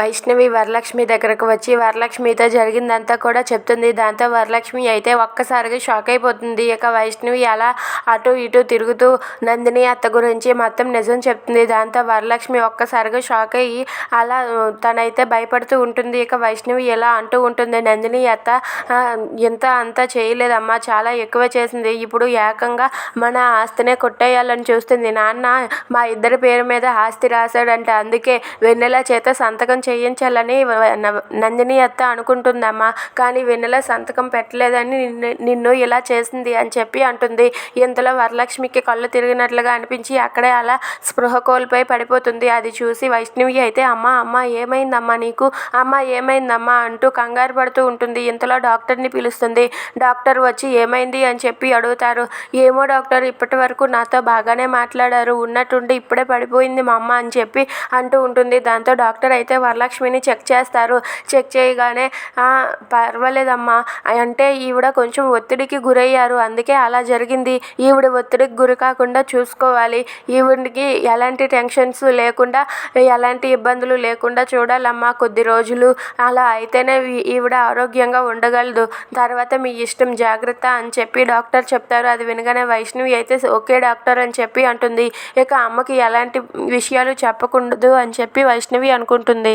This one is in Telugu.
వైష్ణవి వరలక్ష్మి దగ్గరకు వచ్చి వరలక్ష్మితో జరిగిందంతా కూడా చెప్తుంది. దాంతో వరలక్ష్మి అయితే ఒక్కసారిగా షాక్ అయిపోతుంది. ఇక వైష్ణవి అలా అటు ఇటు తిరుగుతూ నందిని అత్త గురించి మొత్తం నిజం చెప్తుంది. దాంతో వరలక్ష్మి ఒక్కసారిగా షాక్ అయ్యి అలా తనైతే భయపడుతూ ఉంటుంది. ఇక వైష్ణవి ఎలా అంటూ ఉంటుంది నందిని అత్త ఇంత అంతా చేయలేదమ్మా. చాలా ఎక్కువ చేసింది. ఇప్పుడు ఏకంగా మన ఆస్తినే కొట్టేయాలని చూస్తుంది. నాన్న మా ఇద్దరి పేరు మీద ఆస్తి రాశాడంట. అందుకే వెన్నెల చేత సంతకం చేయించాలని నందిని అత్త అనుకుంటుందమ్మా. కానీ వెన్నెల సంతకం పెట్టలేదని నిన్ను ఇలా చేసింది అని చెప్పి అంటుంది. ఇంతలో వరలక్ష్మికి కళ్ళు తిరిగినట్లుగా అనిపించి అక్కడే అలా స్పృహ కోల్పోయి పడిపోతుంది. అది చూసి వైష్ణవి అయితే అమ్మ అమ్మ ఏమైందమ్మా నీకు? అమ్మ ఏమైందమ్మా? అంటూ కంగారు పడుతూ ఉంటుంది. ఇంతలో డాక్టర్ని పిలుస్తుంది. డాక్టర్ వచ్చి ఏమైంది? అని చెప్పి అడుగుతారు. ఏమో డాక్టర్ ఇప్పటి వరకు నాతో బాగానే మాట్లాడారు. ఉన్నట్టుండి ఇప్పుడే పడిపోయింది మా అమ్మ అని చెప్పి అంటూ ఉంటుంది. దాంతో డాక్టర్ అయితే వరలక్ష్మిని చెక్ చేస్తారు. చెక్ చేయగానే పర్వాలేదమ్మా. అంటే ఈవిడ కొంచెం ఒత్తిడికి గురయ్యారు. అందుకే అలా జరిగింది. ఈవిడ ఒత్తిడికి గురి కాకుండా చూసుకోవాలి. ఈవిడికి ఎలాంటి టెన్షన్స్ లేకుండా ఎలాంటి ఇబ్బందులు లేకుండా చూడాలమ్మా కొద్ది రోజులు. అలా అయితేనే ఈవిడ ఆరోగ్యంగా ఉండగలదు. తర్వాత మీ ఇష్టం జాగ్రత్త అని చెప్పి డాక్టర్ చెప్తారు. అది వినగానే వైష్ణవి అయితే ఓకే డాక్టర్ అని చెప్పి అంటుంది. ఇక అమ్మకి ఎలాంటి విషయాలు చెప్పకూడదు అని చెప్పి వైష్ణవి అనుకుంటుంది.